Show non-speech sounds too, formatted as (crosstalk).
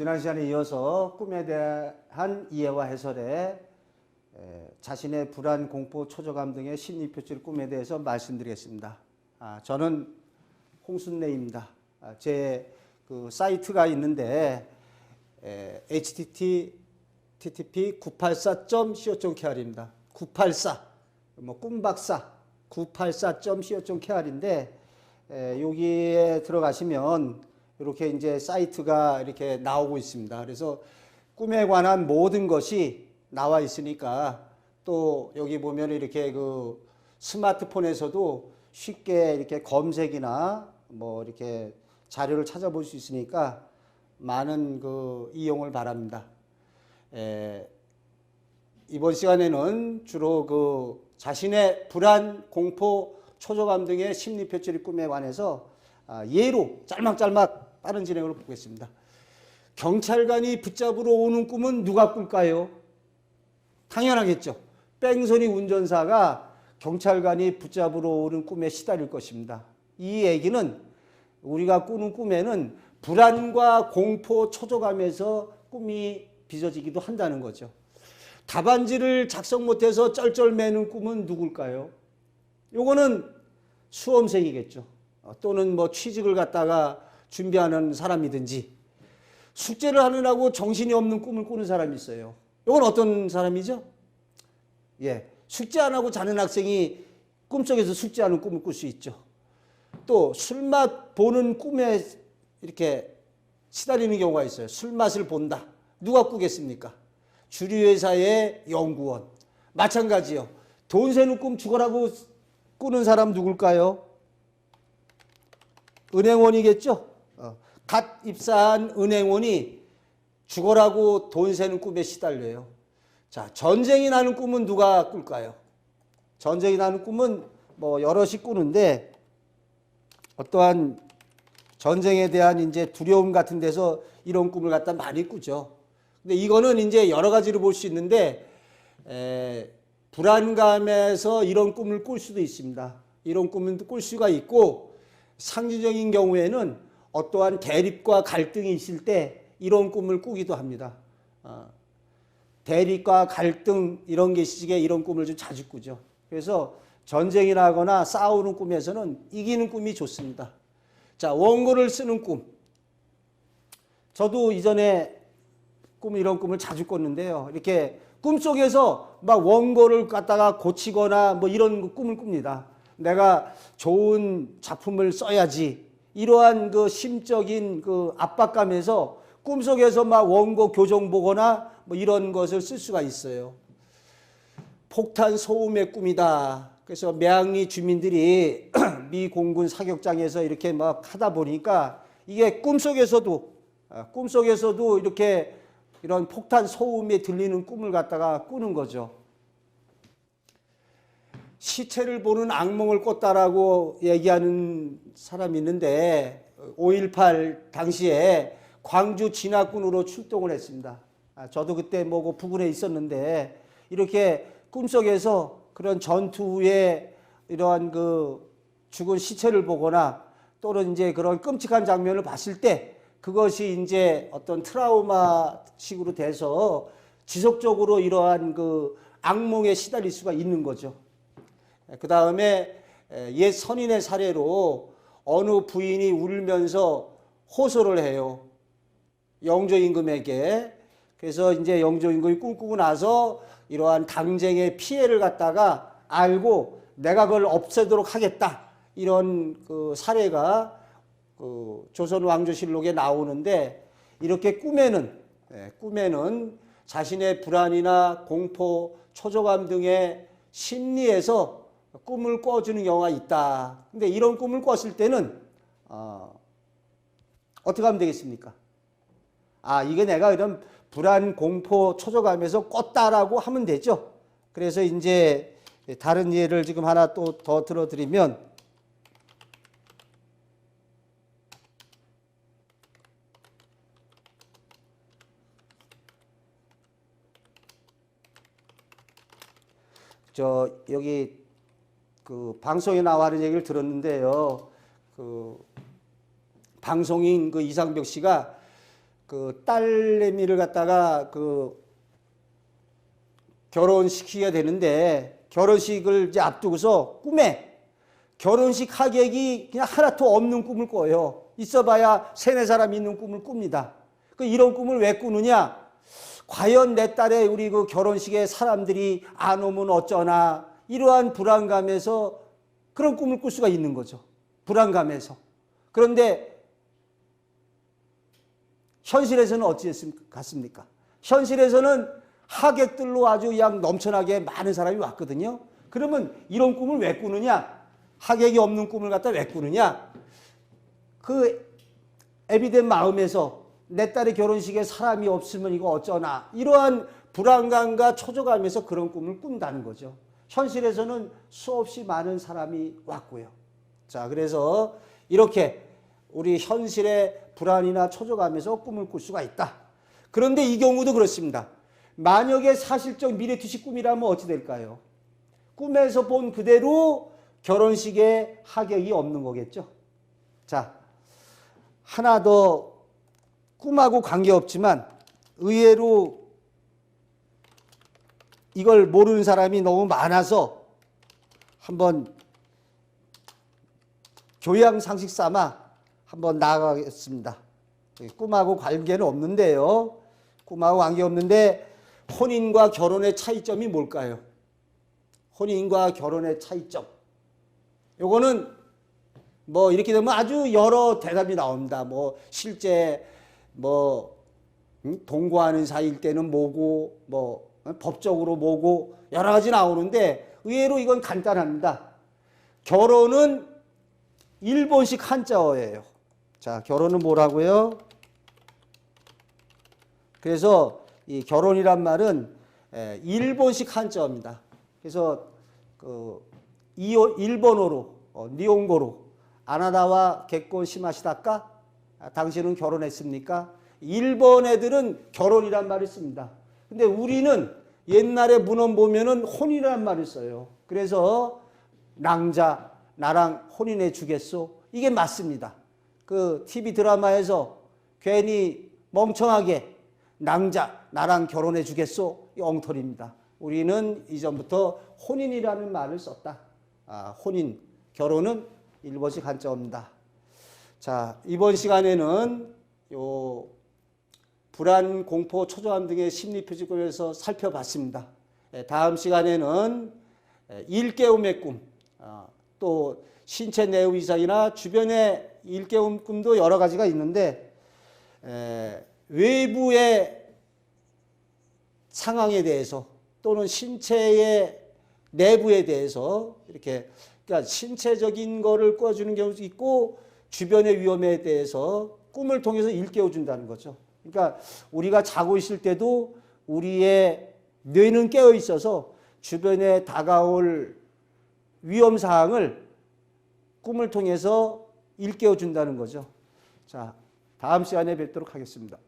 지난 시간에 이어서 꿈에 대한 이해와 해설에 에, 자신의 불안, 공포, 초조감 등의 심리 표출 꿈에 대해서 말씀드리겠습니다. 아, 저는 홍순래입니다. 아, 제그 사이트가 있는데 에, http 984.co.kr입니다. 984, 뭐 꿈박사 984.co.kr인데 에, 여기에 들어가시면 이렇게 이제 사이트가 이렇게 나오고 있습니다. 그래서 꿈에 관한 모든 것이 나와 있으니까 또 여기 보면 이렇게 그 스마트폰에서도 쉽게 이렇게 검색이나 뭐 이렇게 자료를 찾아볼 수 있으니까 많은 그 이용을 바랍니다. 에, 이번 시간에는 주로 그 자신의 불안, 공포, 초조감 등의 심리 표출의 꿈에 관해서 아, 예로 짤막짤막 빠른 진행으로 보겠습니다. 경찰관이 붙잡으러 오는 꿈은 누가 꿀까요? 당연하겠죠. 뺑소니 운전사가 경찰관이 붙잡으러 오는 꿈에 시달릴 것입니다. 이 얘기는 우리가 꾸는 꿈에는 불안과 공포, 초조감에서 꿈이 빚어지기도 한다는 거죠. 답안지를 작성 못해서 쩔쩔매는 꿈은 누굴까요? 요거는 수험생이겠죠. 어, 또는 뭐 취직을 갖다가 준비하는 사람이든지 숙제를 하느라고 정신이 없는 꿈을 꾸는 사람이 있어요. 이건 어떤 사람이죠? 예. 숙제 안 하고 자는 학생이 꿈속에서 숙제하는 꿈을 꿀 수 있죠. 또 술맛 보는 꿈에 이렇게 시달리는 경우가 있어요. 술맛을 본다. 누가 꾸겠습니까? 주류회사의 연구원. 마찬가지요. 돈 세는 꿈 죽어라고 꾸는 사람 누굴까요? 은행원이겠죠? 어, 갓 입사한 은행원이 죽어라고 돈 세는 꿈에 시달려요. 자, 전쟁이 나는 꿈은 누가 꿀까요? 전쟁이 나는 꿈은 뭐 여럿이 꾸는데 어떠한 전쟁에 대한 이제 두려움 같은 데서 이런 꿈을 갖다 많이 꾸죠. 근데 이거는 이제 여러 가지로 볼 수 있는데 에, 불안감에서 이런 꿈을 꿀 수도 있습니다. 이런 꿈을 꿀 수가 있고 상징적인 경우에는 어떠한 대립과 갈등이 있을 때 이런 꿈을 꾸기도 합니다. 어, 대립과 갈등 이런 게 시기에 이런 꿈을 좀 자주 꾸죠. 그래서 전쟁이 나거나 싸우는 꿈에서는 이기는 꿈이 좋습니다. 자, 원고를 쓰는 꿈. 저도 이전에 꿈 이런 꿈을 자주 꿨는데요. 이렇게 꿈속에서 막 원고를 갖다가 고치거나 뭐 이런 꿈을 꿉니다. 내가 좋은 작품을 써야지. 이러한 그 심적인 그 압박감에서 꿈속에서 막 원고 교정 보거나 뭐 이런 것을 쓸 수가 있어요. 폭탄 소음의 꿈이다. 그래서 매항리 주민들이 (clears throat) 미 공군 사격장에서 이렇게 막 하다 보니까 이게 꿈속에서도 아, 꿈속에서도 이렇게 이런 폭탄 소음에 들리는 꿈을 갖다가 꾸는 거죠. 시체를 보는 악몽을 꿨다라고 얘기하는 사람이 있는데 5.18 당시에 광주 진화군으로 출동을 했습니다. 아, 저도 그때 뭐고 부근에 있었는데 이렇게 꿈속에서 그런 전투 후에 이러한 그 죽은 시체를 보거나 또는 이제 그런 끔찍한 장면을 봤을 때 그것이 이제 어떤 트라우마식으로 돼서 지속적으로 이러한 그 악몽에 시달릴 수가 있는 거죠. 그 다음에 옛 선인의 사례로 어느 부인이 울면서 호소를 해요. 영조 임금에게. 그래서 이제 영조 임금이 꿈꾸고 나서 이러한 당쟁의 피해를 갖다가 알고 내가 그걸 없애도록 하겠다. 이런 그 사례가 그 조선 왕조실록에 나오는데 이렇게 꿈에는 예, 꿈에는 자신의 불안이나 공포, 초조감 등의 심리에서 꿈을 꿔주는 경우가 있다. 근데 이런 꿈을 꿨을 때는 어, 어떻게 하면 되겠습니까? 아 이게 내가 이런 불안, 공포, 초조감에서 꿨다라고 하면 되죠. 그래서 이제 다른 예를 지금 하나 또 더 들어드리면 저 여기 그 방송에 나와는 얘기를 들었는데요. 그 방송인 그 이상벽 씨가 그 딸내미를 갖다가 그 결혼시키게 되는데 결혼식을 이제 앞두고서 꿈에 결혼식 하객이 그냥 하나도 없는 꿈을 꿔요. 있어봐야 세네 사람 있는 꿈을 꿉니다. 그 이런 꿈을 왜 꾸느냐? 과연 내 딸의 우리 그 결혼식에 사람들이 안 오면 어쩌나 이러한 불안감에서 그런 꿈을 꿀 수가 있는 거죠. 불안감에서. 그런데 현실에서는 어찌했습니까? 현실에서는 하객들로 아주 그냥 넘쳐나게 많은 사람이 왔거든요. 그러면 이런 꿈을 왜 꾸느냐? 하객이 없는 꿈을 갖다 왜 꾸느냐? 그 애비된 마음에서 내 딸의 결혼식에 사람이 없으면 이거 어쩌나 이러한 불안감과 초조감에서 그런 꿈을 꾼다는 거죠. 현실에서는 수없이 많은 사람이 왔고요. 자, 그래서 이렇게 우리 현실의 불안이나 초조감에서 꿈을 꿀 수가 있다. 그런데 이 경우도 그렇습니다. 만약에 사실적 미래투시 꿈이라면 어찌 될까요? 꿈에서 본 그대로 결혼식에 하객이 없는 거겠죠. 자, 하나 더 꿈하고 관계없지만 의외로 이걸 모르는 사람이 너무 많아서 한번 교양 상식 삼아 한번 나아가겠습니다. 꿈하고 관계는 없는데요. 꿈하고 관계 없는데 혼인과 결혼의 차이점이 뭘까요? 혼인과 결혼의 차이점. 요거는 뭐 이렇게 되면 아주 여러 대답이 나옵니다. 뭐 실제 뭐 음? 동거하는 사이일 때는 뭐고 뭐 어? 법적으로 뭐고 여러 가지 나오는데 의외로 이건 간단합니다. 결혼은 일본식 한자어예요. 자, 결혼은 뭐라고요? 그래서 이 결혼이란 말은 에, 일본식 한자어입니다. 그래서 그 일본어로 어, 니온고로 아나다와 객권 시마시다까 아, 당신은 결혼했습니까? 일본 애들은 결혼이란 말을 씁니다. 근데 우리는 옛날에 문헌 보면은 혼이란 말을 써요. 그래서 낭자 나랑 혼인해 주겠소? 이게 맞습니다. 그 TV 드라마에서 괜히 멍청하게 낭자 나랑 결혼해 주겠소? 이 엉터리입니다. 우리는 이전부터 혼인이라는 말을 썼다. 아, 혼인, 결혼은 일본식 한자어입니다. 자, 이번 시간에는 요 불안, 공포, 초조함 등의 심리 표지권에서 살펴봤습니다. 예, 다음 시간에는 예, 일깨움의 꿈, 아, 또 신체 내후 이상이나 주변의 일깨움 꿈도 여러 가지가 있는데 에, 외부의 상황에 대해서 또는 신체의 내부에 대해서 이렇게 그러니까 신체적인 거를 꿔주는 경우도 있고 주변의 위험에 대해서 꿈을 통해서 일깨워 준다는 거죠. 그러니까 우리가 자고 있을 때도 우리의 뇌는 깨어 있어서 주변에 다가올 위험 사항을 꿈을 통해서 일깨워 준다는 거죠. 자, 다음 시간에 뵙도록 하겠습니다.